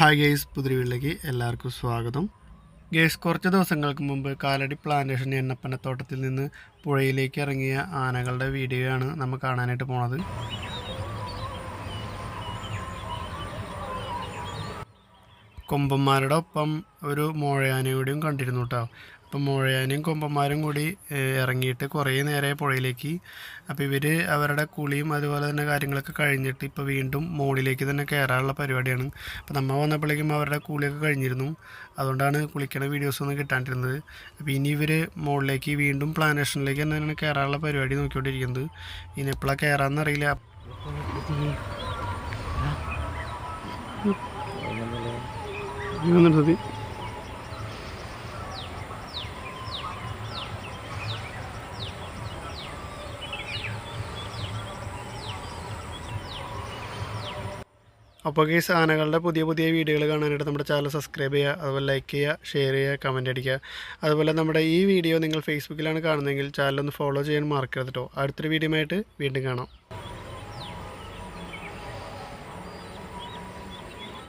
Hi guys വീട്ടിലേക്ക് എല്ലാവർക്കും സ്വാഗതം. ഗേസ് കുറച്ച് ദിവസങ്ങൾക്ക് മുമ്പ് കാലടി പ്ലാന്റേഷൻ എണ്ണപ്പനത്തോട്ടത്തിൽ നിന്ന് പുഴയിലേക്ക് ഇറങ്ങിയ ആനകളുടെ വീഡിയോ ആണ് നമ്മൾ കാണാനായിട്ട് പോണത്. കൊമ്പന്മാരുടെ ഒപ്പം ഒരു മോഴയാനയുടെയും കണ്ടിരുന്നു കേട്ടോ അപ്പം മുഴയാനും കൊമ്പന്മാരും കൂടി ഇറങ്ങിയിട്ട് കുറേ നേരെ പുഴയിലേക്ക്. അപ്പോൾ ഇവർ അവരുടെ കുളിയും അതുപോലെ തന്നെ കാര്യങ്ങളൊക്കെ കഴിഞ്ഞിട്ട് ഇപ്പോൾ വീണ്ടും മുകളിലേക്ക് തന്നെ കയറാനുള്ള പരിപാടിയാണ്. അപ്പോൾ നമ്മൾ വന്നപ്പോഴേക്കും അവരുടെ കുളിയൊക്കെ കഴിഞ്ഞിരുന്നു. അതുകൊണ്ടാണ് കുളിക്കണ വീഡിയോസ് ഒന്നും കിട്ടാണ്ടിരുന്നത്. അപ്പോൾ ഇനി ഇവർ മുകളിലേക്ക് വീണ്ടും പ്ലാനേഷനിലേക്ക് തന്നെയാണ് കയറാനുള്ള പരിപാടി നോക്കിക്കൊണ്ടിരിക്കുന്നത്. ഇനി എപ്പോഴാണ് കയറാമെന്നറിയില്ല നിർത്തി അപ്പോൾ ഈ സാധനങ്ങളുടെ പുതിയ പുതിയ വീഡിയോകൾ കാണാനായിട്ട് നമ്മുടെ ചാനൽ സബ്സ്ക്രൈബ് ചെയ്യുക അതുപോലെ ലൈക്ക് ചെയ്യുക ഷെയർ ചെയ്യുക കമന്റ് അടിക്കുക. അതുപോലെ നമ്മുടെ ഈ വീഡിയോ നിങ്ങൾ ഫേസ്ബുക്കിലാണ് കാണുന്നതെങ്കിൽ ചാനൽ ഒന്ന് ഫോളോ ചെയ്യാൻ മാർക്ക് കേട്ടോ അടുത്തൊരു വീഡിയോ വീണ്ടും കാണാം.